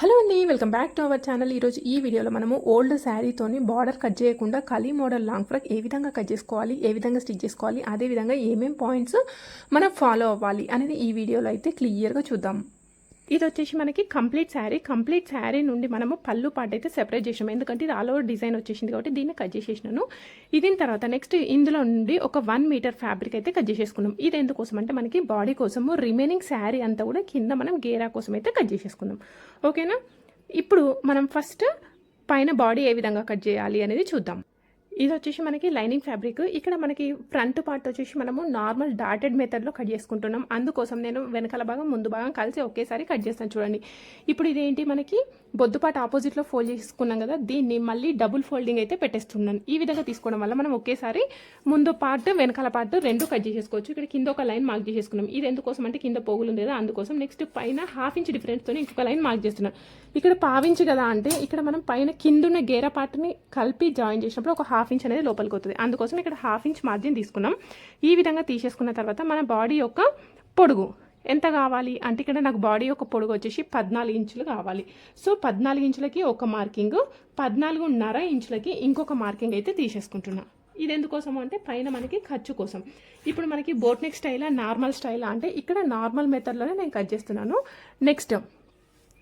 Hello అండి welcome back to our channel ఈరోజు ఈ వీడియోలో మనము ఓల్డ్ శారీతోని బార్డర్ కట్ చేయకుండా కలీ మోడల్ లాంగ్ ఫ్రాక్ ఏ విధంగా కట్ చేసుకోవాలి ఏ విధంగా స్టిచ్ చేసుకోవాలి అదే విధంగా ఏమేం పాయింట్స్ మనం ఫాలో అవ్వాలి అనేది ఈ వీడియోలో అయితే క్లియర్గా చూద్దాం. ఇది వచ్చేసి మనకి కంప్లీట్ శారీ. కంప్లీట్ శారీ నుండి మనము పళ్ళు పాట అయితే సెపరేట్ చేసాము. ఎందుకంటే ఇది ఆల్ ఓవర్ డిజైన్ వచ్చేసింది కాబట్టి దీన్ని కట్ చేసేసినాను. ఇదిన తర్వాత నెక్స్ట్ ఇందులో నుండి ఒక వన్ మీటర్ ఫ్యాబ్రిక్ అయితే కట్ చేసేసుకున్నాం. ఇది ఎందుకోసం అంటే మనకి బాడీ కోసము రిమైనింగ్ శారీ అంతా కూడా కింద మనం గేరా కోసం అయితే కట్ చేసేసుకుందాం ఓకేనా ఇప్పుడు మనం ఫస్ట్ పైన బాడీ ఏ విధంగా కట్ చేయాలి అనేది చూద్దాం. ఇది వచ్చేసి మనకి లైనింగ్ ఫ్యాబ్రిక్. ఇక్కడ మనకి ఫ్రంట్ పార్ట్ వచ్చేసి మనము నార్మల్ డాటెడ్ మెథడ్లో కట్ చేసుకుంటున్నాం. అందుకోసం నేను వెనకాల భాగం ముందు భాగం కలిసి ఒకేసారి కట్ చేస్తాను చూడండి. ఇప్పుడు ఇదేంటి మనకి? బొద్దుపాటు ఆపోజిట్లో ఫోల్డ్ చేసుకున్నాం కదా దీన్ని మళ్ళీ డబుల్ ఫోల్డింగ్ అయితే పెట్టేస్తున్నాను. ఈ విధంగా తీసుకోవడం వల్ల మనం ఒకేసారి ముందు పార్ట్ వెనకాల పార్ట్ రెండు కట్ చేసేసుకోవచ్చు. ఇక్కడ కింద ఒక లైన్ మార్క్ చేసేసుకున్నాం. ఇది ఎందుకోసం అంటే కింద పోగులు ఉంది కదా అందుకోసం నెక్స్ట్ పైన హాఫ్ ఇంచ్ డిఫరెన్స్తో ఇంకొక లైన్ మార్క్ చేస్తున్నాను ఇక్కడ పావించి కదా అంటే ఇక్కడ మనం పైన కిందున్న గేర పార్ట్ని కలిపి జాయిన్ చేసినప్పుడు ఒక హాఫ్ ఇంచ్ అనేది లోపలికి వస్తుంది. అందుకోసం ఇక్కడ హాఫ్ ఇంచ్ మార్జిన్ తీసుకున్నాం. ఈ విధంగా తీసేసుకున్న తర్వాత మన బాడీ యొక్క పొడుగు. ఎంత కావాలి? అంటే ఇక్కడ నాకు బాడీ యొక్క పొడుగు వచ్చేసి పద్నాలుగు ఇంచులు కావాలి. సో పద్నాలుగు ఇంచులకి ఒక మార్కింగ్ పద్నాలుగున్నర ఇంచులకి ఇంకొక మార్కింగ్ అయితే తీసేసుకుంటున్నా. ఇది ఎందుకోసం అంటే పైన మనకి ఖర్చు కోసం. ఇప్పుడు మనకి బోట్ నెక్ స్టైలా నార్మల్ స్టైలా అంటే ఇక్కడ నార్మల్ మెథడ్లోనే నేను కట్ చేస్తున్నాను. నెక్స్ట్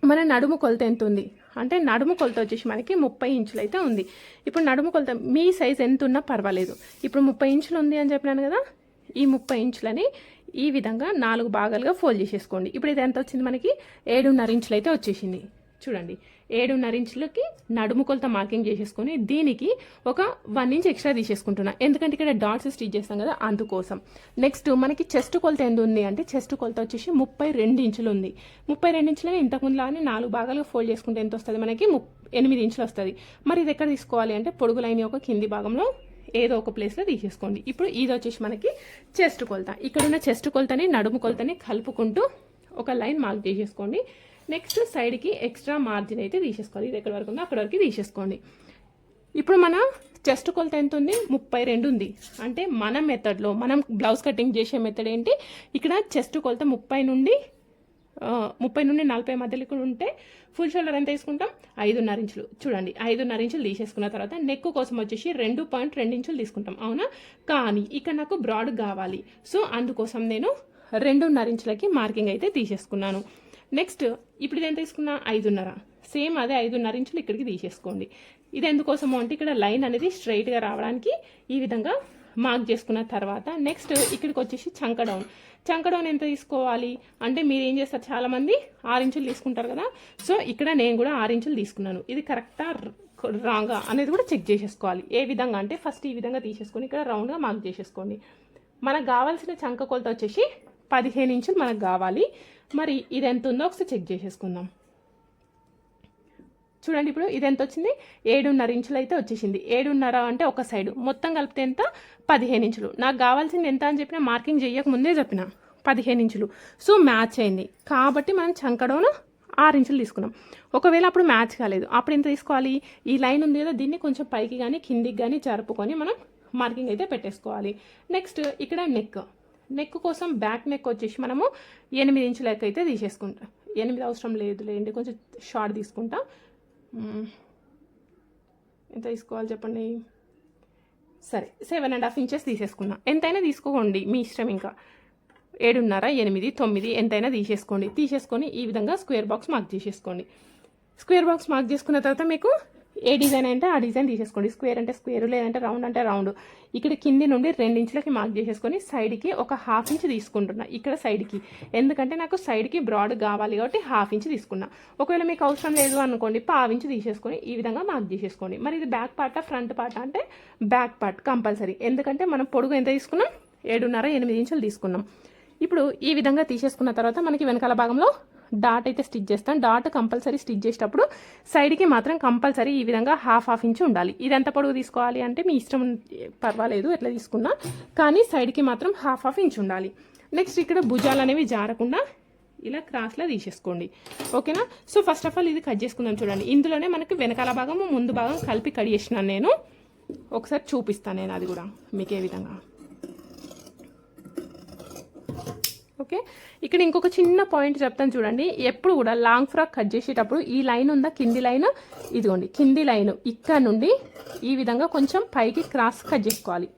మన నడుము కొలత ఎంత ఉంది? అంటే నడుము కొలత వచ్చేసి మనకి ముప్పై ఇంచులు అయితే ఉంది. ఇప్పుడు నడుము కొలత మీ సైజ్ ఎంత ఉన్నా పర్వాలేదు. ఇప్పుడు ముప్పై ఇంచులు ఉంది అని చెప్పినాను కదా? ఈ ముప్పై ఇంచులని ఈ విధంగా నాలుగు భాగాలుగా ఫోల్డ్ చేసేసుకోండి. ఇప్పుడు ఇది ఎంత వచ్చింది మనకి? ఏడున్నర ఇంచులు అయితే వచ్చేసింది. చూడండి. ఏడున్నర ఇంచులకి నడుము కొలత మార్కింగ్ చేసేసుకొని దీనికి ఒక వన్ ఇంచ్ ఎక్స్ట్రా తీసేసుకుంటున్నా. ఎందుకంటే ఇక్కడ డాట్స్ స్టిచ్ చేస్తాం కదా అందుకోసం. నెక్స్ట్ మనకి చెస్ట్ కొలత ఎంత ఉంది అంటే చెస్ట్ కొలత వచ్చేసి ముప్పై రెండు ఇంచులు ఉంది. ముప్పై రెండు ఇంచులని ఇంతకుముందు లాగానే నాలుగు భాగాలుగా ఫోల్డ్ చేసుకుంటే ఎంత వస్తుంది మనకి ఎనిమిది ఇంచులు వస్తుంది మరి ఇది ఎక్కడ తీసుకోవాలి అంటే పొడుగు లైన్ యొక్క కింది భాగంలో ఏదో ఒక ప్లేస్లో తీసేసుకోండి. ఇప్పుడు ఇది వచ్చేసి మనకి చెస్ట్ కొలత. ఇక్కడ ఉన్న చెస్ట్ కొలతని నడుము కొలతని కలుపుకుంటూ ఒక లైన్ మార్క్ చేసేసుకోండి. నెక్స్ట్ సైడ్కి ఎక్స్ట్రా మార్జిన్ అయితే తీసేసుకోవాలి. ఇది ఎక్కడి వరకు ఉందో అక్కడ వరకు తీసేసుకోండి. ఇప్పుడు మన చెస్ట్ కొలత ఎంత ఉంది? ముప్పై రెండు ఉంది. అంటే మన మెథడ్లో మనం బ్లౌజ్ కటింగ్ చేసే మెథడ్ ఏంటి? ఇక్కడ చెస్ట్ కొలత ముప్పై నుండి ముప్పై నుండి నలభై మధ్యలో కూడా ఉంటే ఫుల్ షోల్డర్ ఎంత తీసుకుంటాం ఐదున్నర ఇంచులు. చూడండి ఐదున్నర ఇంచులు తీసేసుకున్న తర్వాత నెక్ కోసం వచ్చేసి రెండు పాయింట్ రెండు ఇంచులు తీసుకుంటాం. అవునా? కానీ ఇక్కడ నాకు బ్రాడ్ కావాలి. సో అందుకోసం నేను రెండున్నర ఇంచులకి మార్కింగ్ అయితే తీసేసుకున్నాను. నెక్స్ట్ ఇప్పుడు ఇది ఎంత తీసుకున్నా? ఐదున్నర. సేమ్ అదే ఐదున్నర ఇంచులు ఇక్కడికి తీసేసుకోండి. ఇది ఎందుకోసము అంటే ఇక్కడ లైన్ అనేది స్ట్రైట్గా రావడానికి ఈ విధంగా మార్క్ చేసుకున్న తర్వాత నెక్స్ట్ ఇక్కడికి వచ్చేసి చంక డౌన్ చంక ఎంత తీసుకోవాలి? అంటే మీరు ఏం చేస్తారు? చాలామంది ఆరు ఇంచులు తీసుకుంటారు కదా. సో ఇక్కడ నేను కూడా ఆరు ఇంచులు తీసుకున్నాను. ఇది కరెక్టా? రాంగా? అనేది కూడా చెక్ చేసేసుకోవాలి. ఏ విధంగా? అంటే ఫస్ట్ ఈ విధంగా తీసేసుకొని ఇక్కడ రౌండ్గా మార్క్ చేసేసుకోండి. మనకు కావాల్సిన చంక కొలత వచ్చేసి పదిహేను ఇంచులు మనకు కావాలి. మరి ఇది ఎంత ఉందో ఒకసారి చెక్ చేసేసుకుందాం. చూడండి ఇప్పుడు ఇది ఎంత వచ్చింది? ఏడున్నర ఇంచులు అయితే వచ్చేసింది. ఏడున్నర అంటే ఒక సైడు. మొత్తం కలిపితే ఎంత? పదిహేను ఇంచులు. నాకు కావాల్సింది ఎంత అని చెప్పిన మార్కింగ్ చేయక ముందే చెప్పిన. పదిహేను ఇంచులు. సో మ్యాచ్ అయింది. కాబట్టి మనం చంకడోను ఆరు ఇంచులు తీసుకున్నాం. ఒకవేళ అప్పుడు మ్యాచ్ కాలేదు. అప్పుడు ఎంత తీసుకోవాలి? ఈ లైన్ ఉంది కదా దీన్ని కొంచెం పైకి కానీ కిందికి కానీ జరుపుకొని మనం మార్కింగ్ అయితే పెట్టేసుకోవాలి. నెక్స్ట్ ఇక్కడ నెక్. నెక్ కోసం బ్యాక్ నెక్ వచ్చేసి మనము ఎనిమిది ఇంచులకి అయితే తీసేసుకుంటాం. ఎనిమిది అవసరం లేదు లేండి. కొంచెం షార్ట్ తీసుకుంటాం. ఎంత తీసుకోవాలి చెప్పండి సరే సెవెన్ అండ్ హాఫ్ ఇంచెస్ తీసేసుకున్నా. ఎంతైనా తీసుకోండి మీ ఇష్టం ఇంకా. ఏడున్నర ఎనిమిది తొమ్మిది ఎంతైనా తీసేసుకోండి. తీసేసుకొని ఈ విధంగా స్క్వేర్ బాక్స్ మార్క్ చేసేసుకోండి. స్క్వేర్ బాక్స్ మార్క్ చేసుకున్న తర్వాత మీకు ఏ డిజైన్ అంటే ఆ డిజైన్ తీసేసుకోండి. స్క్వేర్ అంటే స్క్వేర్ లేదంటే రౌండ్ అంటే రౌండ్. ఇక్కడ కింది నుండి రెండు ఇంచులకి మార్క్ చేసేసుకొని సైడ్కి ఒక హాఫ్ ఇంచ్ తీసుకుంటున్నా ఇక్కడ సైడ్కి. ఎందుకంటే నాకు సైడ్కి బ్రాడ్ కావాలి కాబట్టి హాఫ్ ఇంచ్ తీసుకున్నా. ఒకవేళ మీకు అవసరం లేదు అనుకోండి పావు ఇంచ్ తీసేసుకొని ఈ విధంగా మార్క్ చేసేసుకోండి. మరి ఇది బ్యాక్ పార్టా ఫ్రంట్ పార్ట్ అంటే బ్యాక్ పార్ట్ కంపల్సరీ. ఎందుకంటే మనం పొడుగు ఎంత తీసుకున్నాం? ఏడున్నర ఎనిమిది ఇంచులు తీసుకున్నాం. ఇప్పుడు ఈ విధంగా తీసేసుకున్న తర్వాత మనకి వెనకాల భాగంలో డాట్ అయితే స్టిచ్ చేస్తాం. డాట్ కంపల్సరీ స్టిచ్ చేసేటప్పుడు సైడ్కి మాత్రం కంపల్సరీ ఈ విధంగా హాఫ్ హాఫ్ ఇంచ్ ఉండాలి. ఇది ఎంత పొడవు తీసుకోవాలి అంటే మీ ఇష్టం పర్వాలేదు ఎట్లా తీసుకున్నా. కానీ సైడ్కి మాత్రం హాఫ్ హాఫ్ ఇంచ్ ఉండాలి. నెక్స్ట్ ఇక్కడ భుజాలు అనేవి జారకుండా ఇలా క్రాస్లా తీసేసుకోండి. ఓకేనా? సో ఫస్ట్ ఆఫ్ ఆల్ ఇది కట్ చేసుకుందాం చూడండి. ఇందులోనే మనకి వెనకాల భాగము ముందు భాగం కలిపి కట్ చేసినాను నేను. ఒకసారి చూపిస్తాను నేను అది కూడా మీకు ఏ విధంగా. ఓకే? ఇక్కడ ఇంకొక చిన్న పాయింట్ చెప్తాను చూడండి. ఎప్పుడు కూడా లాంగ్ ఫ్రాక్ కట్ చేసేటప్పుడు ఈ లైన్ ఉందా? కింది లైన్? ఇదిగోండి కింది లైన్. ఇక్కడ నుండి ఈ విధంగా కొంచెం పైకి క్రాస్ కట్ చేసుకోవాలి.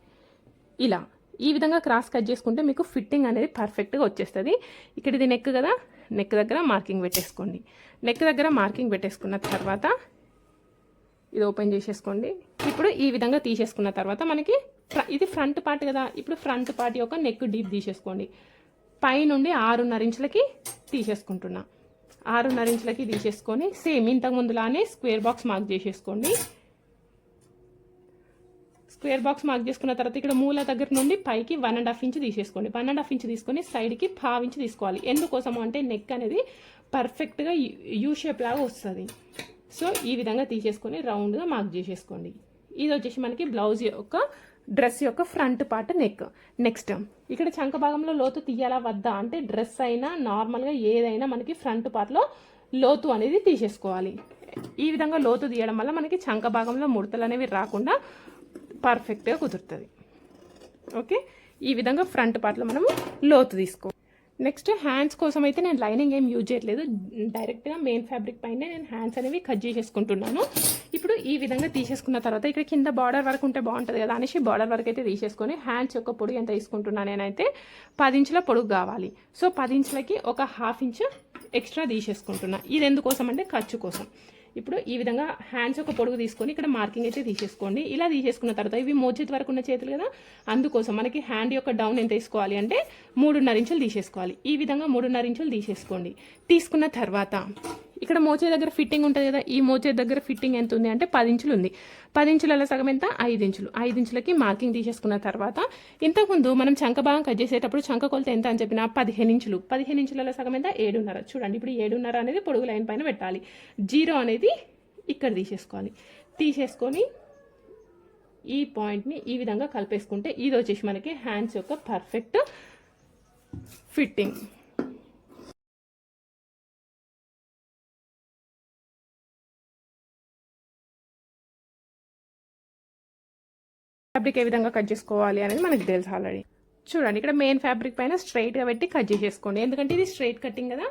ఇలా ఈ విధంగా క్రాస్ కట్ చేసుకుంటే మీకు ఫిట్టింగ్ అనేది పర్ఫెక్ట్గా వచ్చేస్తుంది. ఇక్కడ ఇది నెక్ కదా? నెక్ దగ్గర మార్కింగ్ పెట్టేసుకోండి. నెక్ దగ్గర మార్కింగ్ పెట్టేసుకున్న తర్వాత ఇది ఓపెన్ చేసేసుకోండి. ఇప్పుడు ఈ విధంగా తీసేసుకున్న తర్వాత మనకి ఇది ఫ్రంట్ పార్ట్ కదా? ఇప్పుడు ఫ్రంట్ పార్ట్ యొక్క నెక్ డీప్ తీసేసుకోండి. పై నుండి ఆరున్నర ఇంచులకి తీసేసుకుంటున్నా. ఆరున్నర ఇంచులకి తీసేసుకొని సేమ్ ఇంతకు ముందులానే స్క్వేర్ బాక్స్ మార్క్ చేసేసుకోండి. స్క్వేర్ బాక్స్ మార్క్ చేసుకున్న తర్వాత ఇక్కడ మూల దగ్గర నుండి పైకి వన్ అండ్ హాఫ్ ఇంచ్ తీసేసుకోండి. వన్ అండ్ హాఫ్ ఇంచ్ తీసుకొని సైడ్కి పావు ఇంచ్ తీసుకోవాలి. ఎందుకోసం అంటే నెక్ అనేది పర్ఫెక్ట్గా యూ షేప్ లాగా వస్తుంది. సో ఈ విధంగా తీసేసుకొని రౌండ్గా మార్క్ చేసేసుకోండి. ఇది వచ్చేసి మనకి బ్లౌజ్ యొక్క డ్రెస్ యొక్క ఫ్రంట్ పార్ట్ నెక్. నెక్స్ట్ ఇక్కడ చంక భాగంలో లోతు తీయాలా వద్దా అంటే డ్రెస్ అయినా నార్మల్గా ఏదైనా మనకి ఫ్రంట్ పార్ట్లో లోతు అనేది తీసేసుకోవాలి. ఈ విధంగా లోతు తీయడం వల్ల మనకి చంక భాగంలో ముడతలు అనేవి రాకుండా పర్ఫెక్ట్గా కుదురుతుంది. ఓకే ఈ విధంగా ఫ్రంట్ పార్ట్లో మనము లోతు తీసుకో నెక్స్ట్ హ్యాండ్స్ కోసం అయితే నేను లైనింగ్ ఏం యూజ్ చేయట్లేదు. డైరెక్ట్గా మెయిన్ ఫ్యాబ్రిక్ పైన నేను హ్యాండ్స్ అనేవి కట్ చేసేసుకుంటున్నాను. ఇప్పుడు ఈ విధంగా తీసేసుకున్న తర్వాత ఇక్కడ కింద బార్డర్ వరకు ఉంటే బాగుంటుంది కదా అనేసి బార్డర్ వరకు అయితే తీసేసుకొని హ్యాండ్స్ యొక్క పొడుగు ఎంత తీసుకుంటున్నాను నేనైతే పది ఇంచుల పొడుగు కావాలి. సో పది ఇంచులకి ఒక హాఫ్ ఇంచ్ ఎక్స్ట్రా తీసేసుకుంటున్నా. ఇది ఎందుకోసం అంటే ఖర్చు కోసం. ఇప్పుడు ఈ విధంగా హ్యాండ్స్ ఒక పొడుగు తీసుకొని ఇక్కడ మార్కింగ్ అయితే తీసేసుకోండి. ఇలా తీసేసుకున్న తర్వాత ఇవి మోచేతి వరకు ఉన్న చేతులు కదా అందుకోసం మనకి హ్యాండ్ యొక్క డౌన్ ఎంత తీసుకోవాలి అంటే మూడున్నర ఇంచులు తీసేసుకోవాలి. ఈ విధంగా మూడున్నర ఇంచులు తీసేసుకోండి. తీసుకున్న తర్వాత ఇక్కడ మోచే దగ్గర ఫిట్టింగ్ ఉంటుంది కదా ఈ మోచే దగ్గర ఫిట్టింగ్ ఎంత ఉంది అంటే పది ఇంచులు ఉంది. పది ఇంచుల సగం ఎంత? ఐదు ఇంచులు. ఐదు ఇంచులకి మార్కింగ్ తీసేసుకున్న తర్వాత ఇంతకుముందు మనం చంక భాగం కట్ చేసేటప్పుడు చంక కొలత ఎంత అని చెప్పిన పదిహేను ఇంచులు. పదిహేను ఇంచుల సగం ఎంత? ఏడున్నర. చూడండి ఇప్పుడు ఏడున్నర అనేది పొడుగు లైన్ పైన పెట్టాలి. జీరో అనేది ఇక్కడ తీసేసుకోవాలి. తీసేసుకొని ఈ పాయింట్ని ఈ విధంగా కలిపేసుకుంటే ఇది వచ్చేసి మనకి హ్యాండ్స్ యొక్క పర్ఫెక్ట్ ఫిట్టింగ్ ఫ్యాబ్రిక్ ఏ విధంగా కట్ చేసుకోవాలి అనేది మనకు తెలుసు ఆల్రెడీ చూడండి ఇక్కడ మెయిన్ ఫ్యాబ్రిక్ పైన స్ట్రైట్గా పెట్టి కట్ చేసేసుకోండి. ఎందుకంటే ఇది స్ట్రైట్ కటింగ్ కదా.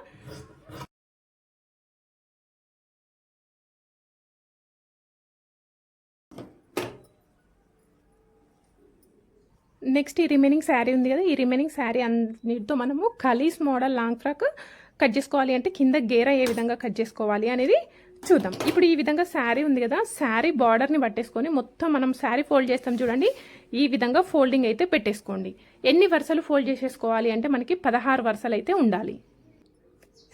నెక్స్ట్ ఈ రిమైనింగ్ శారీ ఉంది కదా. ఈ రిమైనింగ్ శారీ అన్నిటితో మనము kalis model long frock cut చేసుకోవాలి అంటే కింద గేర ఏ విధంగా కట్ చేసుకోవాలి అనేది చూద్దాం. ఇప్పుడు ఈ విధంగా శారీ ఉంది కదా శారీ బార్డర్ని పట్టేసుకొని మొత్తం మనం శారీ ఫోల్డ్ చేస్తాం చూడండి. ఈ విధంగా ఫోల్డింగ్ అయితే పెట్టేసుకోండి. ఎన్ని వరుసలు ఫోల్డ్ చేసేసుకోవాలి అంటే మనకి పదహారు వరుసలు అయితే ఉండాలి.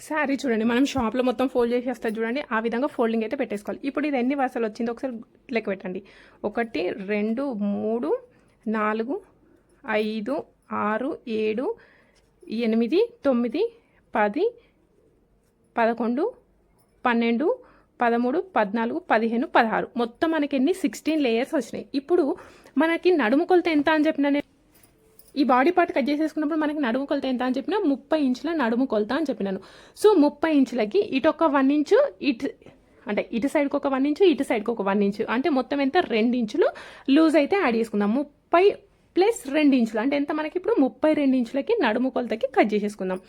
శారీ చూడండి మనం షాప్లో మొత్తం ఫోల్డ్ చేసేస్తే చూడండి ఆ విధంగా ఫోల్డింగ్ అయితే పెట్టేసుకోవాలి. ఇప్పుడు ఇది ఎన్ని వరుసలు వచ్చిందో ఒకసారి లెక్క పెట్టండి. ఒకటి రెండు మూడు నాలుగు ఐదు ఆరు ఏడు ఎనిమిది తొమ్మిది పది పదకొండు పన్నెండు పదమూడు పద్నాలుగు పదిహేను పదహారు. మొత్తం మనకి ఎన్ని? సిక్స్టీన్ లేయర్స్ వచ్చినాయి. ఇప్పుడు మనకి నడుము కొలత ఎంత అని చెప్పిన నేను ఈ బాడీ పార్ట్ కట్ చేసేసుకున్నప్పుడు మనకి నడుము కొలత ఎంత అని చెప్పిన ముప్పై ఇంచుల నడుము కొలత అని చెప్పినాను. సో ముప్పై ఇంచులకి ఇటు ఒక వన్ ఇంచు ఇటు అంటే ఇటు సైడ్కి ఒక వన్ ఇంచు ఇటు సైడ్కి ఒక వన్ ఇంచు అంటే మొత్తం ఎంత? రెండు ఇంచులు. లూజ్ అయితే యాడ్ చేసుకుందాం. ముప్పై ప్లస్ రెండు ఇంచులు అంటే ఎంత మనకి ఇప్పుడు? ముప్పై రెండు ఇంచులకి నడుము కొలతకి కట్ చేసేసుకుందాం.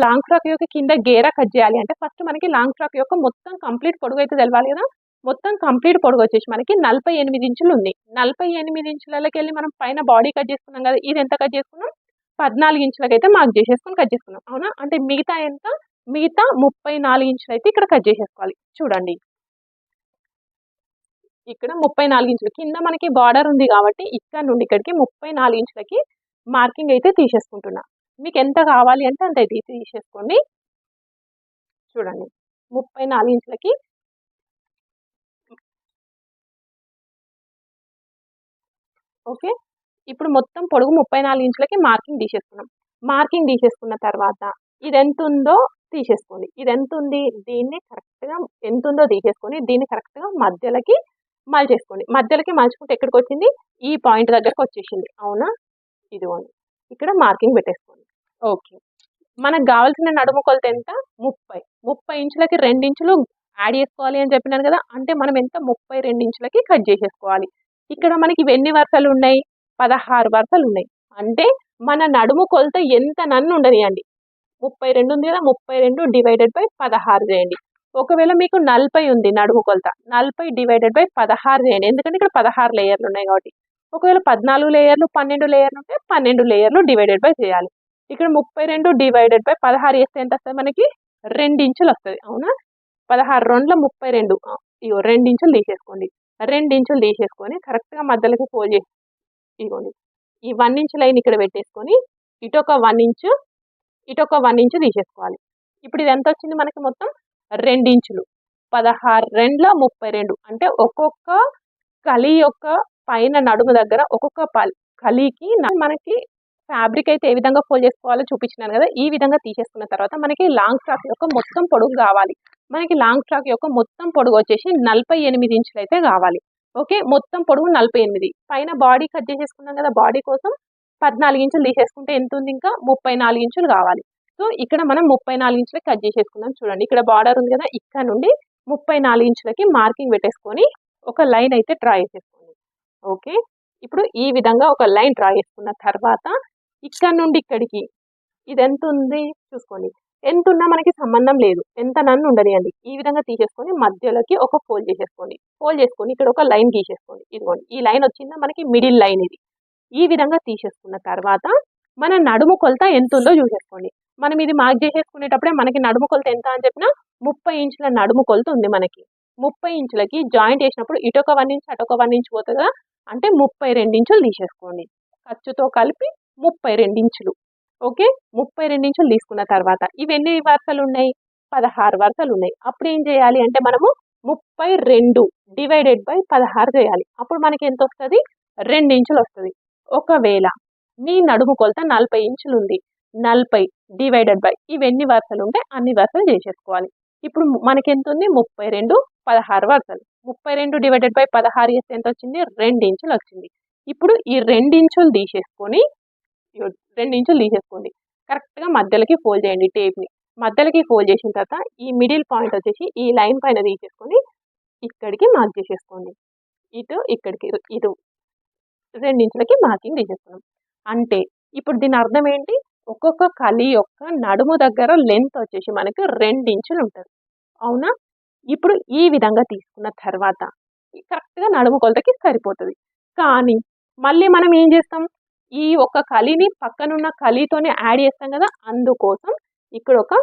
లాంగ్ ఫ్రాక్ యొక్క కింద గేరా కట్ చేయాలి. అంటే ఫస్ట్ మనకి లాంగ్ ఫ్రాక్ యొక్క మొత్తం కంప్లీట్ పొడుగు అయితే తెలవాలి కదా? మొత్తం కంప్లీట్ పొడుగు వచ్చేసి మనకి నలభై ఎనిమిది ఇంచులు ఉంది. నలభై ఎనిమిది ఇంచులకి వెళ్ళి మనం పైన బాడీ కట్ చేసుకున్నాం కదా? ఇది ఎంత కట్ చేసుకున్నాం? పద్నాలుగు ఇంచులకి అయితే మార్క్ చేసేసుకుని కట్ చేసుకున్నాం. అవునా? అంటే మిగతా ఎంత? మిగతా ముప్పై నాలుగు ఇంచులు అయితే ఇక్కడ కట్ చేసేసుకోవాలి. చూడండి. ఇక్కడ ముప్పై నాలుగు ఇంచులు. కింద మనకి బార్డర్ ఉంది కాబట్టి ఇక్కడ నుండి ఇక్కడికి ముప్పై నాలుగు ఇంచులకి మార్కింగ్ అయితే తీసేసుకుంటున్నా. మీకు ఎంత కావాలి అంటే అంత అయితే తీసేసుకోండి. చూడండి. ముప్పై నాలుగు ఇంచులకి ఓకే. ఇప్పుడు మొత్తం పొడుగు ముప్పై నాలుగు ఇంచులకి మార్కింగ్ తీసేసుకున్నాం. మార్కింగ్ తీసేసుకున్న తర్వాత ఇది ఎంత ఉందో తీసేసుకోండి. ఇది ఎంత ఉంది దీన్ని కరెక్ట్గా ఎంత ఉందో తీసేసుకొని దీన్ని కరెక్ట్గా మధ్యలోకి మలిచేసుకోండి మధ్యలోకి మలుచుకుంటే ఎక్కడికి వచ్చింది ఈ పాయింట్ దగ్గరకు వచ్చేసింది. అవునా? ఇదిగోండి ఇక్కడ మార్కింగ్ పెట్టేసుకోండి. ఓకే. మనకు కావాల్సిన నడుము కొలత ఎంత? ముప్పై. ముప్పై ఇంచులకి రెండించులు యాడ్ చేసుకోవాలి అని చెప్పినాను కదా అంటే మనం ఎంత ముప్పై రెండు ఇంచులకి కట్ చేసేసుకోవాలి? ఇక్కడ మనకి ఇవి ఎన్ని వరుసలు ఉన్నాయి? పదహారు వరుసలు ఉన్నాయి. అంటే మన నడుము కొలత ఎంత నన్ను ఉండనియండి. ముప్పై రెండు ఉంది కదా ముప్పై రెండు డివైడెడ్ బై పదహారు చేయండి. ఒకవేళ మీకు నలభై ఉంది నడుము కొలత. నలభై డివైడెడ్ బై పదహారు చేయండి ఎందుకంటే ఇక్కడ పదహారు లేయర్లు ఉన్నాయి కాబట్టి. ఒకవేళ పద్నాలుగు లేయర్లు పన్నెండు లేయర్లు ఉంటే పన్నెండు లేయర్లు డివైడెడ్ బై చేయాలి. ఇక్కడ ముప్పై రెండు డివైడెడ్ బై పదహారు చేస్తే ఎంత వస్తుంది మనకి? రెండు ఇంచులు వస్తుంది అవునా? పదహారు రెండుల ముప్పై రెండు. ఇగో రెండు ఇంచులు తీసేసుకోండి. రెండు ఇంచులు తీసేసుకొని కరెక్ట్గా మధ్యలోకి ఫోల్డ్ చేసి ఇగోండి. ఈ వన్ ఇంచ్ లైన్ ఇక్కడ పెట్టేసుకొని ఇటొక వన్ ఇంచు ఇటొక వన్ ఇంచు తీసేసుకోవాలి. ఇప్పుడు ఇది ఎంత వచ్చింది మనకి మొత్తం? రెండు ఇంచులు పదహారు రెండ్ల ముప్పై రెండు. అంటే ఒక్కొక్క కలి యొక్క పైన నడుము దగ్గర ఒక్కొక్క పల్ కలికి మనకి ఫ్యాబ్రిక్ అయితే ఏ విధంగా ఫోల్డ్ చేసుకోవాలో చూపించినాను కదా ఈ విధంగా తీసేసుకున్న తర్వాత మనకి లాంగ్ ఫ్రాక్ యొక్క మొత్తం పొడుగు కావాలి. మనకి లాంగ్ ఫ్రాక్ యొక్క మొత్తం పొడుగు వచ్చేసి నలభై ఎనిమిది ఇంచులు అయితే కావాలి. ఓకే? మొత్తం పొడుగు నలభై ఎనిమిది. పైన బాడీ కట్ చేసేసుకున్నాం కదా బాడీ కోసం పద్నాలుగు ఇంచులు తీసేసుకుంటే ఎంత ఉంది ఇంకా? ముప్పై నాలుగు ఇంచులు కావాలి. సో ఇక్కడ మనం ముప్పై నాలుగు ఇంచులకి కట్ చేసేసుకుందాం. చూడండి ఇక్కడ బార్డర్ ఉంది కదా ఇక్కడ నుండి ముప్పై నాలుగు ఇంచులకి మార్కింగ్ పెట్టేసుకొని ఒక లైన్ అయితే డ్రా చేసేసుకోండి. ఓకే ఇప్పుడు ఈ విధంగా ఒక లైన్ డ్రా చేసుకున్న తర్వాత ఇక్కడ నుండి ఇక్కడికి ఇది ఎంత ఉంది? చూసుకోండి. ఎంత ఉన్నా మనకి సంబంధం లేదు. ఎంత నన్ను ఉండనియండి ఈ విధంగా తీసేసుకొని మధ్యలోకి ఒక ఫోల్డ్ చేసేసుకోండి. ఫోల్డ్ చేసుకొని ఇక్కడ ఒక లైన్ గీసేసుకోండి. ఇదిగోండి ఈ లైన్ వచ్చిందా? మనకి మిడిల్ లైన్ ఇది. ఈ విధంగా తీసేసుకున్న తర్వాత మన నడుము కొలత ఎంత ఉందో చూసేసుకోండి. మనం ఇది మార్క్ చేసేసుకునేటప్పుడే మనకి నడుము కొలత ఎంత అని చెప్పిన ముప్పై ఇంచుల నడుము కొలత ఉంది మనకి. ముప్పై ఇంచులకి జాయింట్ చేసినప్పుడు ఇటొక వన్ ఇంచ్ అటొక వన్ ఇంచ్ పోతుంది కదా? అంటే ముప్పై రెండు ఇంచులు తీసేసుకోండి. ఖర్చుతో కలిపి ముప్పై రెండు ఇంచులు. ఓకే? ముప్పై రెండు ఇంచులు తీసుకున్న తర్వాత ఇవి ఎన్ని వరుసలు ఉన్నాయి? పదహారు వరుసలు ఉన్నాయి. అప్పుడు ఏం చేయాలి అంటే మనము ముప్పై రెండు డివైడెడ్ బై పదహారు చేయాలి. అప్పుడు మనకి ఎంత వస్తుంది? రెండు ఇంచులు వస్తుంది. ఒకవేళ మీ నడుము కొలత నలభై ఇంచులు ఉంది. నలభై డివైడెడ్ బై ఇవన్నీ వరుసలు ఉంటే అన్ని వరుసలు చేసేసుకోవాలి. ఇప్పుడు మనకెంత ఎంత ఉంది ముప్పై రెండు పదహారు వరుసలు. ముప్పై రెండు డివైడెడ్ బై పదహారు చేస్తే ఎంత వచ్చింది రెండు ఇంచులు వచ్చింది. ఇప్పుడు ఈ రెండు ఇంచులు తీసేసుకొని రెండు ఇంచులు తీసేసుకోండి. కరెక్ట్గా మధ్యలోకి ఫోల్డ్ చేయండి టేప్ని మధ్యలోకి ఫోల్డ్ చేసిన తర్వాత ఈ మిడిల్ పాయింట్ వచ్చేసి ఈ లైన్ పైన తీసేసుకొని ఇక్కడికి మార్క్ చేసేసుకోండి. ఇటు ఇక్కడికి ఇటు. రెండు ఇంచులకి మార్కింగ్ తీసేసుకున్నాం. అంటే ఇప్పుడు దీని అర్థం ఏంటి? ఒక్కొక్క కలి యొక్క నడుము దగ్గర లెంత్ వచ్చేసి మనకి రెండు ఇంచులు ఉంటుంది. అవునా? ఇప్పుడు ఈ విధంగా తీసుకున్న తర్వాత కరెక్ట్గా నడుము కొలతకి సరిపోతుంది. కానీ మళ్ళీ మనం ఏం చేస్తాం? ఈ ఒక్క కలిని పక్కనున్న కలితోనే యాడ్ చేస్తాం కదా అందుకోసం ఇక్కడ ఒక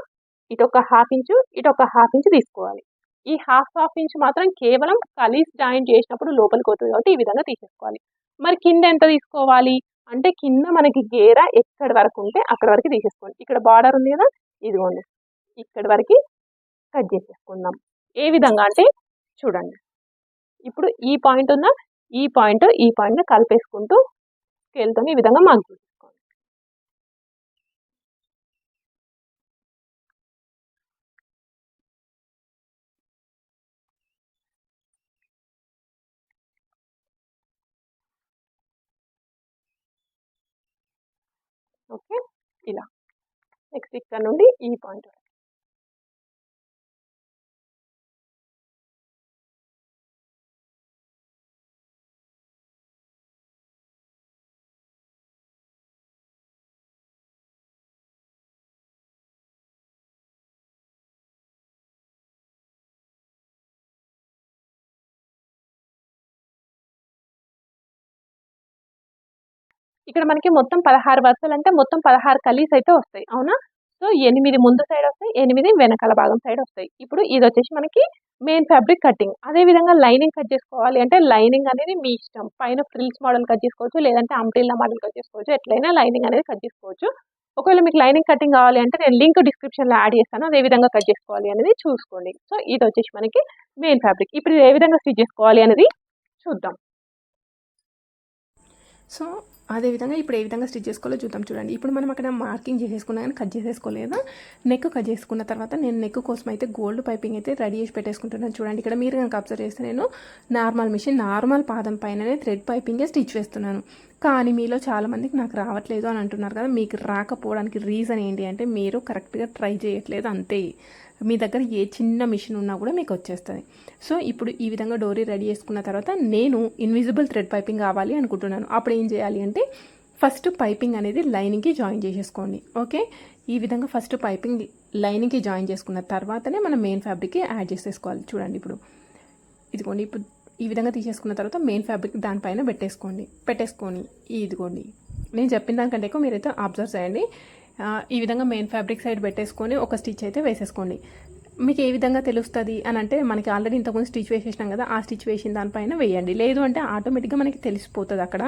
ఇటొక హాఫ్ ఇంచు ఇటొక హాఫ్ ఇంచు తీసుకోవాలి. ఈ హాఫ్ హాఫ్ ఇంచ్ మాత్రం కేవలం కలీస్ జాయిన్ చేసినప్పుడు లోపలికి పోతుంది కాబట్టి ఈ విధంగా తీసేసుకోవాలి. మరి కింద ఎంత తీసుకోవాలి? అంటే కింద మనకి గేర ఎక్కడి వరకు ఉంటే అక్కడ వరకు తీసేసుకోండి. ఇక్కడ బార్డర్ ఉంది కదా ఇదిగోండి. ఇక్కడి వరకు కట్ చేసేసుకుందాం. ఏ విధంగా అంటే చూడండి. ఇప్పుడు ఈ పాయింట్ ఉన్న ఈ పాయింట్ ఈ పాయింట్ కలిపేసుకుంటూ స్కేల్తో ఈ విధంగా మార్క్ ఇలా. నెక్స్ట్ ఇక్కడ నుండి ఈ పాయింట్ ఇక్కడ మనకి మొత్తం పదహారు వరుసలు అంటే మొత్తం పదహారు కలీస్ అయితే వస్తాయి అవునా? సో ఎనిమిది ముందు సైడ్ వస్తాయి ఎనిమిది వెనకాల భాగం సైడ్ వస్తాయి. ఇప్పుడు ఇది వచ్చేసి మనకి మెయిన్ ఫ్యాబ్రిక్ కటింగ్ అదే విధంగా లైనింగ్ కట్ చేసుకోవాలి అంటే లైనింగ్ అనేది మీ ఇష్టం. పైన ఫ్రిల్స్ మోడల్ కట్ చేసుకోవచ్చు లేదంటే అంబ్రిల్లా మోడల్ కట్ చేసుకోవచ్చు ఎట్లయినా లైనింగ్ అనేది కట్ చేసుకోవచ్చు. ఒకవేళ మీకు లైనింగ్ కటింగ్ కావాలి అంటే నేను లింక్ డిస్క్రిప్షన్లో యాడ్ చేస్తాను అదే విధంగా కట్ చేసుకోవాలి అనేది చూసుకోండి. సో ఇది వచ్చేసి మనకి మెయిన్ ఫ్యాబ్రిక్ ఇప్పుడు ఇది ఏ విధంగా స్టిచ్ చేసుకోవాలి అనేది చూద్దాం. సో అదేవిధంగా ఇప్పుడు ఏ విధంగా స్టిచ్ చేసుకోవాలో చూద్దాం చూడండి. ఇప్పుడు మనం అక్కడ మార్కింగ్ చేసేసుకున్నా కానీ కట్ చేసేసుకోలేదు నెక్ కట్ చేసుకున్న తర్వాత నేను నెక్ కోసం అయితే గోల్డ్ పైపింగ్ అయితే రెడీ చేసి పెట్టేసుకుంటున్నాను చూడండి. ఇక్కడ మీరు కనుక అబ్జర్వ్ చేస్తే నేను నార్మల్ మిషన్ నార్మల్ పాదం పైననే థ్రెడ్ పైపింగే స్టిచ్ వేస్తున్నాను. కానీ మీలో చాలామందికి నాకు రావట్లేదు అని అంటున్నారు కదా మీకు రాకపోవడానికి రీజన్ ఏంటి అంటే మీరు కరెక్ట్గా ట్రై చేయట్లేదు అంతే. మీ దగ్గర ఏ చిన్న మిషన్ ఉన్నా కూడా మీకు వచ్చేస్తుంది. సో ఇప్పుడు ఈ విధంగా డోరీ రెడీ చేసుకున్న తర్వాత నేను ఇన్విజిబుల్ థ్రెడ్ పైపింగ్ కావాలి అనుకుంటున్నాను. అప్పుడు ఏం చేయాలి అంటే ఫస్ట్ పైపింగ్ అనేది లైనింగ్కి జాయిన్ చేసేసుకోండి. ఓకే ఈ విధంగా ఫస్ట్ పైపింగ్ లైనింగ్కి జాయిన్ చేసుకున్న తర్వాతనే మనం మెయిన్ ఫ్యాబ్రిక్కి యాడ్ చేసేసుకోవాలి. చూడండి ఇప్పుడు. ఇదిగోండి ఇప్పుడు ఈ విధంగా తీసేసుకున్న తర్వాత మెయిన్ ఫ్యాబ్రిక్ దానిపైన పెట్టేసుకోండి. పెట్టేసుకొని ఇదిగోండి. నేను చెప్పిన దానికంటే ఎక్కువ మీరైతే అబ్జర్వ్ చేయండి. ఈ విధంగా మెయిన్ ఫ్యాబ్రిక్ సైడ్ పెట్టేసుకొని ఒక స్టిచ్ అయితే వేసేసుకోండి. మీకు ఏ విధంగా తెలుస్తుంది అని అంటే మనకి ఆల్రెడీ ఇంతకుముందు స్టిచ్ వేసేసినాం కదా ఆ స్టిచ్ వేసిన దానిపైన వేయండి. లేదు అంటే ఆటోమేటిక్గా మనకి తెలిసిపోతుంది అక్కడ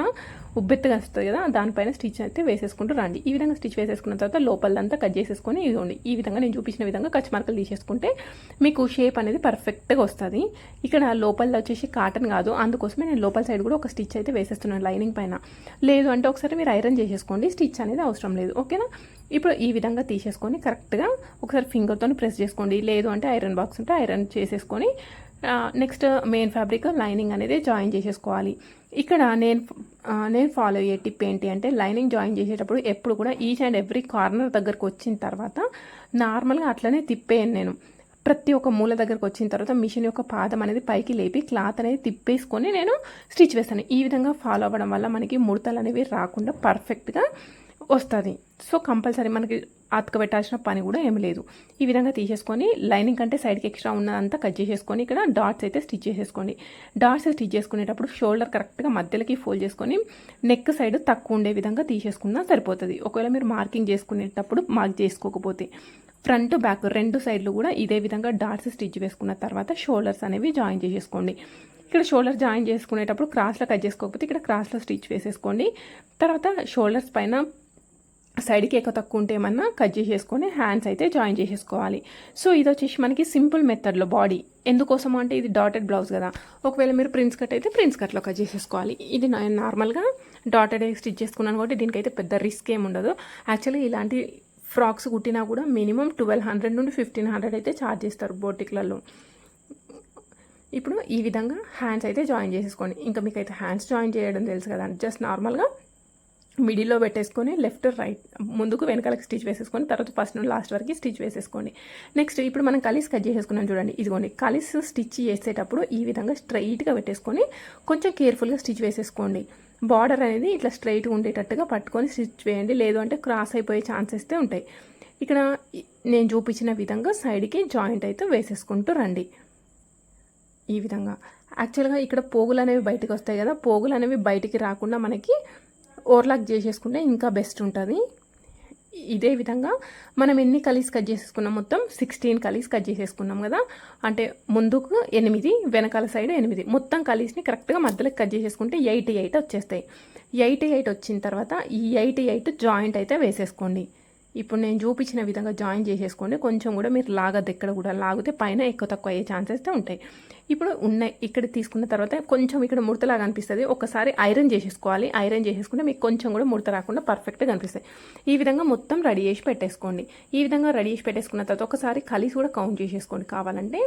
ఉబ్బెత్తగా వస్తుంది కదా దానిపైన స్టిచ్ అయితే వేసేసుకుంటూ రండి. ఈ విధంగా స్టిచ్ వేసేసుకున్న తర్వాత లోపలంతా కట్ చేసేసుకొని ఇవ్వండి. ఈ విధంగా నేను చూపించిన విధంగా కచ్ మార్కులు తీసేసుకుంటే మీకు షేప్ అనేది పర్ఫెక్ట్గా వస్తుంది. ఇక్కడ లోపల వచ్చేసి కాటన్ కాదు అందుకోసమే నేను లోపల సైడ్ కూడా ఒక స్టిచ్ అయితే వేసేస్తున్నాను లైనింగ్ పైన. లేదు అంటే ఒకసారి మీరు ఐరన్ చేసేసుకోండి స్టిచ్ అనేది అవసరం లేదు. ఓకేనా? ఇప్పుడు ఈ విధంగా తీసేసుకొని కరెక్ట్గా ఒకసారి ఫింగర్తో ప్రెస్ చేసుకోండి. లేదు అంటే ఐరన్ బాక్స్ ఉంటే ఐరన్ చేసేసుకొని నెక్స్ట్ మెయిన్ ఫ్యాబ్రిక్ లైనింగ్ అనేది జాయిన్ చేసేసుకోవాలి. ఇక్కడ నేను నేను ఫాలో అయ్యే టిప్ ఏంటి అంటే లైనింగ్ జాయిన్ చేసేటప్పుడు ఎప్పుడు కూడా ఈచ్ అండ్ ఎవ్రీ కార్నర్ దగ్గరకు వచ్చిన తర్వాత నార్మల్గా అట్లనే తిప్పేయను నేను. ప్రతి ఒక్క మూల దగ్గరకు వచ్చిన తర్వాత మిషన్ యొక్క పాదం అనేది పైకి లేపి క్లాత్ అనేది తిప్పేసుకొని నేను స్టిచ్ వేస్తాను. ఈ విధంగా ఫాలో అవ్వడం వల్ల మనకి ముడతలు అనేవి రాకుండా పర్ఫెక్ట్గా వస్తుంది. సో కంపల్సరీ మనకి అతకబెట్టాల్సిన పని కూడా ఏమి లేదు. ఈ విధంగా తీసేసుకొని లైనింగ్ కంటే సైడ్కి ఎక్స్ట్రా ఉన్నదంతా కట్ చేసేసుకొని ఇక్కడ డాట్స్ అయితే స్టిచ్ చేసేసుకోండి. డాట్స్ స్టిచ్ చేసుకునేటప్పుడు షోల్డర్ కరెక్ట్గా మధ్యలోకి ఫోల్డ్ చేసుకొని నెక్ సైడ్ తక్కువ ఉండే విధంగా తీసేసుకున్నా సరిపోతుంది. ఒకవేళ మీరు మార్కింగ్ చేసుకునేటప్పుడు మార్క్ చేసుకోకపోతే ఫ్రంట్ బ్యాక్ రెండు సైడ్లు కూడా ఇదే విధంగా డాట్స్ స్టిచ్ వేసుకున్న తర్వాత షోల్డర్స్ అనేవి జాయిన్ చేసేసుకోండి. ఇక్కడ షోల్డర్ జాయిన్ చేసుకునేటప్పుడు క్రాస్లో కట్ చేసుకోకపోతే ఇక్కడ క్రాస్లో స్టిచ్ వేసేసుకోండి. తర్వాత షోల్డర్స్ పైన సైడ్కి ఎక్కువ తక్కువ ఉంటే ఏమన్నా కట్ చేసేసుకొని హ్యాండ్స్ అయితే జాయిన్ చేసేసుకోవాలి. సో ఇది వచ్చేసి మనకి సింపుల్ మెథడ్లో బాడీ. ఎందుకోసం అంటే ఇది డాటెడ్ బ్లౌజ్ కదా. ఒకవేళ మీరు ప్రిన్స్ కట్ అయితే ప్రిన్స్ కట్లో కట్ చేసేసుకోవాలి. ఇది నార్మల్గా డాటెడ్ స్టిచ్ చేసుకున్నాను కాబట్టి దీనికైతే పెద్ద రిస్క్ ఏమి ఉండదు. యాక్చువల్లీ ఇలాంటి ఫ్రాక్స్ కుట్టినా కూడా మినిమం ట్వెల్వ్ హండ్రెడ్ నుండి ఫిఫ్టీన్ హండ్రెడ్ అయితే ఛార్జ్ చేస్తారు బోటిక్లలో. ఇప్పుడు ఈ విధంగా హ్యాండ్స్ అయితే జాయిన్ చేసేసుకోండి. ఇంకా మీకైతే హ్యాండ్స్ జాయిన్ చేయడం తెలుసు కదా. జస్ట్ నార్మల్గా మిడిల్లో పెట్టేసుకొని లెఫ్ట్ రైట్ ముందుకు వెనకాలకి స్టిచ్ వేసేసుకొని తర్వాత ఫస్ట్ నుండి లాస్ట్ వరకు స్టిచ్ వేసేసుకోండి. నెక్స్ట్ ఇప్పుడు మనం కలిసి కట్ చేసేసుకున్నాం చూడండి. ఇదిగోండి కలిసి స్టిచ్ చేసేటప్పుడు ఈ విధంగా స్ట్రైట్గా పెట్టేసుకొని కొంచెం కేర్ఫుల్గా స్టిచ్ వేసేసుకోండి. బార్డర్ అనేది ఇట్లా స్ట్రైట్గా ఉండేటట్టుగా పట్టుకొని స్టిచ్ వేయండి. లేదు అంటే క్రాస్ అయిపోయే ఛాన్సెస్ ఉంటాయి. ఇక్కడ నేను చూపించిన విధంగా సైడ్కి జాయింట్ అయితే వేసేసుకుంటూ రండి. ఈ విధంగా. యాక్చువల్గా ఇక్కడ పోగులు అనేవి బయటకు వస్తాయి కదా పోగులు అనేవి బయటికి రాకుండా మనకి ఓవర్లాక్ చేసేసుకుంటే ఇంకా బెస్ట్ ఉంటుంది. ఇదే విధంగా మనం ఎన్ని కలీస్ కట్ చేసేసుకున్నాం? మొత్తం సిక్స్టీన్ కలీస్ కట్ చేసేసుకున్నాం కదా? అంటే ముందుకు ఎనిమిది వెనకాల సైడ్ ఎనిమిది. మొత్తం కలీస్ని కరెక్ట్గా మధ్యలో కట్ చేసేసుకుంటే ఎయిటీ ఎయిట్ వచ్చేస్తాయి. ఎయిటీ ఎయిట్ వచ్చిన తర్వాత ఈ ఎయిటీ ఎయిట్ జాయింట్ అయితే వేసేసుకోండి. ఇప్పుడు నేను చూపించిన విధంగా జాయిన్ చేసేసుకోండి. కొంచెం కూడా మీరు లాగద్దు. ఎక్కడ కూడా లాగితే పైన ఎక్కువ తక్కువ అయ్యే ఛాన్సెస్ అయితే ఉంటాయి. ఇప్పుడు ఉన్నాయి ఇక్కడ తీసుకున్న తర్వాత కొంచెం ఇక్కడ ముడతలాగా అనిపిస్తుంది. ఒకసారి ఐరన్ చేసేసుకోవాలి. ఐరన్ చేసేసుకుంటే మీకు కొంచెం కూడా ముడత రాకుండా పర్ఫెక్ట్గా కనిపిస్తాయి ఈ విధంగా మొత్తం రెడీ చేసి పెట్టేసుకోండి. ఈ విధంగా రెడీ చేసి పెట్టేసుకున్న తర్వాత ఒకసారి కలిసి కూడా కౌంట్ చేసేసుకోండి. కావాలంటే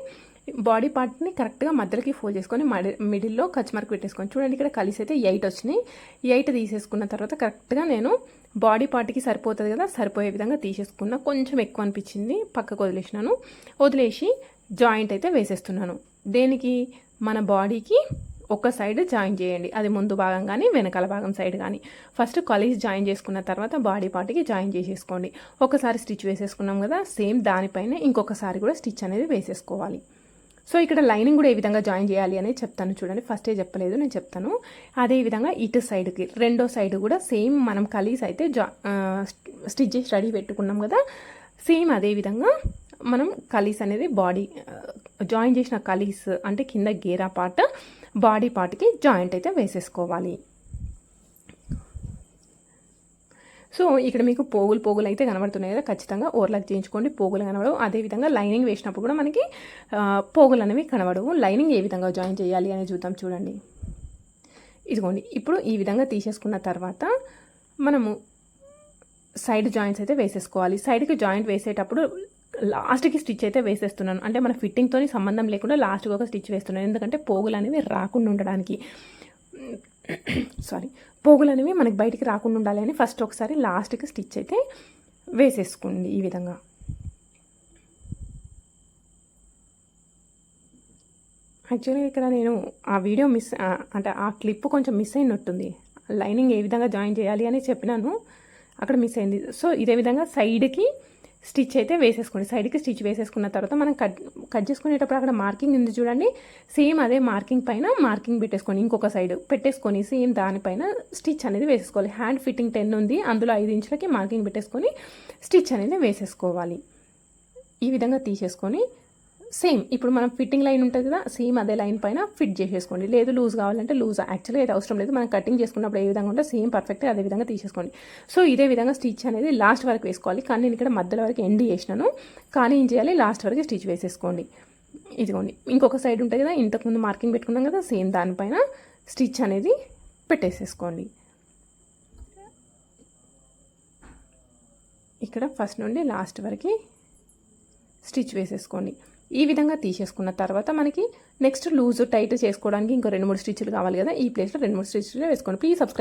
బాడీ పార్ట్ని కరెక్ట్గా మధ్యలోకి ఫోల్డ్ చేసుకొని మడి మిడిల్లో కచ్ మార్క్ పెట్టేసుకోండి. చూడండి ఇక్కడ కలిసి అయితే ఎయిట్ వచ్చినాయి. ఎయిట్ తీసేసుకున్న తర్వాత కరెక్ట్గా నేను బాడీ పార్ట్కి సరిపోతుంది కదా సరిపోయే విధంగా తీసేసుకున్నా కొంచెం ఎక్కువ అనిపించింది. పక్కకు వదిలేసినాను. వదిలేసి జాయింట్ అయితే వేసేస్తున్నాను. దేనికి? మన బాడీకి ఒక సైడ్ జాయిన్ చేయండి. అది ముందు భాగం కానీ వెనకాల భాగం సైడ్ కానీ ఫస్ట్ కాలేజ్ జాయిన్ చేసుకున్న తర్వాత బాడీ పార్ట్కి జాయిన్ చేసేసుకోండి. ఒకసారి స్టిచ్ వేసేసుకున్నాం కదా సేమ్ దానిపైన ఇంకొకసారి కూడా స్టిచ్ అనేది వేసేసుకోవాలి. సో ఇక్కడ లైనింగ్ కూడా ఏ విధంగా జాయిన్ చేయాలి అనేది చెప్తాను చూడండి. ఫస్టే చెప్పలేదు నేను చెప్తాను. అదే విధంగా ఇటు సైడ్కి రెండో సైడ్ కూడా సేమ్ మనం కలీస్ అయితే జా స్టిచ్ చేసి రెడీ పెట్టుకున్నాం కదా సేమ్ అదే విధంగా మనం కలీస్ అనేది బాడీ జాయిన్ చేసిన కలీస్ అంటే కింద గేరా పార్ట్ బాడీ పార్ట్కి జాయింట్ అయితే వేసేసుకోవాలి. సో ఇక్కడ మీకు పోగులు పోగులు అయితే కనబడుతున్నాయి కదా ఖచ్చితంగా ఓవర్లాక్ చేయించుకోండి పోగులు కనబడవు. అదేవిధంగా లైనింగ్ వేసినప్పుడు కూడా మనకి పోగులు అనేవి కనబడవు. లైనింగ్ ఏ విధంగా జాయిన్ చేయాలి అని చూద్దాం చూడండి. ఇదిగోండి ఇప్పుడు ఈ విధంగా తీసేసుకున్న తర్వాత మనము సైడ్ జాయింట్స్ అయితే వేసేసుకోవాలి. సైడ్కి జాయింట్ వేసేటప్పుడు లాస్ట్కి స్టిచ్ అయితే వేసేస్తున్నాను. అంటే మన ఫిట్టింగ్తో సంబంధం లేకుండా లాస్ట్కి ఒక స్టిచ్ వేస్తున్నాను. ఎందుకంటే పోగులు అనేవి రాకుండా ఉండడానికి. సారీ పోగులు అనేవి మనకి బయటికి రాకుండా ఉండాలి అని ఫస్ట్ ఒకసారి లాస్ట్కి స్టిచ్ అయితే వేసేసుకోండి ఈ విధంగా. యాక్చువల్గా ఇక్కడ నేను ఆ వీడియో మిస్ అంటే ఆ క్లిప్ కొంచెం మిస్ అయినట్టుంది. లైనింగ్ ఏ విధంగా జాయిన్ చేయాలి అని చెప్పినాను. అక్కడ మిస్ అయింది. సో ఇదే విధంగా సైడ్కి స్టిచ్ అయితే వేసేసుకోండి. సైడ్కి స్టిచ్ వేసేసుకున్న తర్వాత మనం కట్ కట్ చేసుకునేటప్పుడు అక్కడ మార్కింగ్ ఉంది చూడండి. సేమ్ అదే మార్కింగ్ పైన మార్కింగ్ పెట్టేసుకోండి. ఇంకొక సైడ్ పెట్టేసుకొని సేమ్ దానిపైన స్టిచ్ అనేది వేసేసుకోవాలి. హ్యాండ్ ఫిట్టింగ్ టెన్ ఉంది. అందులో ఐదు ఇంచులకి మార్కింగ్ పెట్టేసుకొని స్టిచ్ అనేది వేసేసుకోవాలి. ఈ విధంగా తీసేసుకొని సేమ్ ఇప్పుడు మనం ఫిట్టింగ్ లైన్ ఉంటుంది కదా సేమ్ అదే లైన్ పైన ఫిట్ చేసేసుకోండి. లేదు లూజ్ కావాలంటే లూజ్ యాక్చువల్గా అయితే అవసరం లేదు. మనం కటింగ్ చేసుకున్నప్పుడు ఏ విధంగా ఉంటే సేమ్ పర్ఫెక్ట్గా అదే విధంగా తీసేసుకోండి. సో ఇదే విధంగా స్టిచ్ అనేది లాస్ట్ వరకు వేసుకోవాలి. కానీ నేను ఇక్కడ మధ్యలో వరకు ఎండ్ చేసినాను. కానీ ఏం చేయాలి? లాస్ట్ వరకు స్టిచ్ వేసేసుకోండి. ఇదిగోండి ఇంకొక సైడ్ ఉంటుంది కదా ఇంతకుముందు మార్కింగ్ పెట్టుకున్నాం కదా సేమ్ దానిపైన స్టిచ్ అనేది పెట్టేసేసుకోండి. ఇక్కడ ఫస్ట్ నుండి లాస్ట్ వరకు స్టిచ్ వేసేసుకోండి. ఈ విధంగా తీసేసుకున్న తర్వాత మనకి నెక్స్ట్ లూజ్ టైట్ చేసుకోవడానికి ఇంకో రెండు మూడు స్టిచ్లు కావాలి కదా. ఈ ప్లేస్లో రెండు మూడు స్టిచ్లు వేసుకోండి. Please subscribe